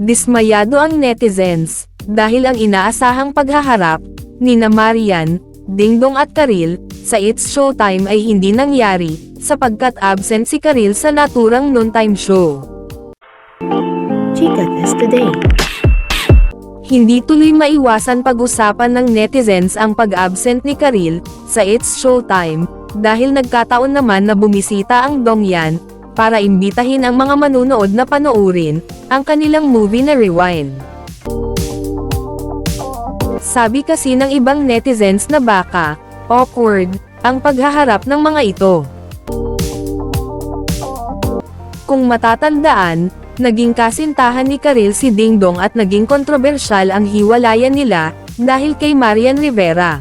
Dismayado ang netizens, dahil ang inaasahang paghaharap, ni na Marian, Dingdong at Karil, sa It's Showtime ay hindi nangyari, sapagkat absent si Karil sa naturang noontime show. Chica Test Today. Hindi tuloy maiwasan pag-usapan ng netizens ang pag-absent ni Karil, sa It's Showtime, dahil nagkataon naman na bumisita ang Dongyan, para imbitahin ang mga manunood na panoorin, ang kanilang movie na Rewind. Sabi kasi ng ibang netizens na baka, awkward, ang paghaharap ng mga ito. Kung matatandaan, naging kasintahan ni Karil si Dingdong at naging kontrobersyal ang hiwalayan nila, dahil kay Marian Rivera.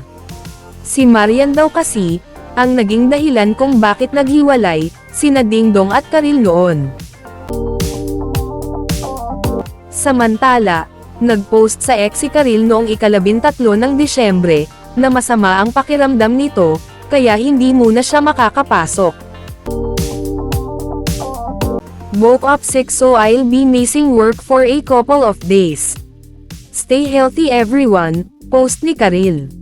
Si Marian daw kasi, ang naging dahilan kung bakit naghiwalay, sina Dingdong at Karil noon. Samantala, nag-post sa ex si Karil noong ikalabintatlo ng Disyembre, na masama ang pakiramdam nito, kaya hindi muna siya makakapasok. Woke up sick so I'll be missing work for a couple of days. Stay healthy everyone, post ni Karil.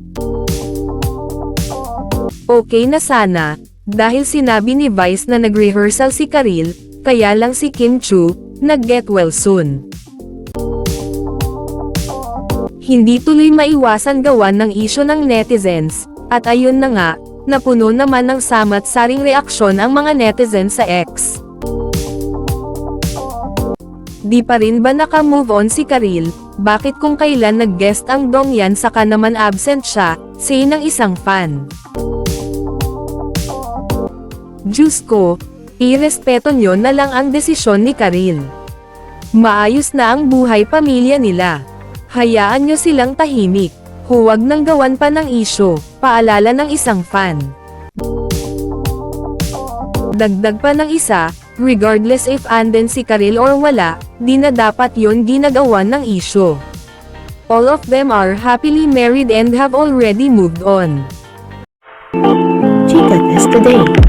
Okay na sana, dahil sinabi ni Vice na nag-rehearsal si Karil, kaya lang si Kim Chu, nag-get well soon. Hindi tuloy maiwasan gawan ng isyo ng netizens, at ayun na nga, napuno naman ng samat-saring reaksyon ang mga netizens sa X. Di pa rin ba naka-move on si Karil, bakit kung kailan nag-guest ang Dongyan saka naman absent siya, say ng isang fan. Diyos ko, irespeto nyo na lang ang desisyon ni Karil. Maayos na ang buhay pamilya nila. Hayaan nyo silang tahimik. Huwag nang gawan pa ng isyo, paalala ng isang fan. Dagdag pa ng isa, regardless if anden si Karil or wala, di na dapat yon ginagawan ng isyo. All of them are happily married and have already moved on. Chica Test Today.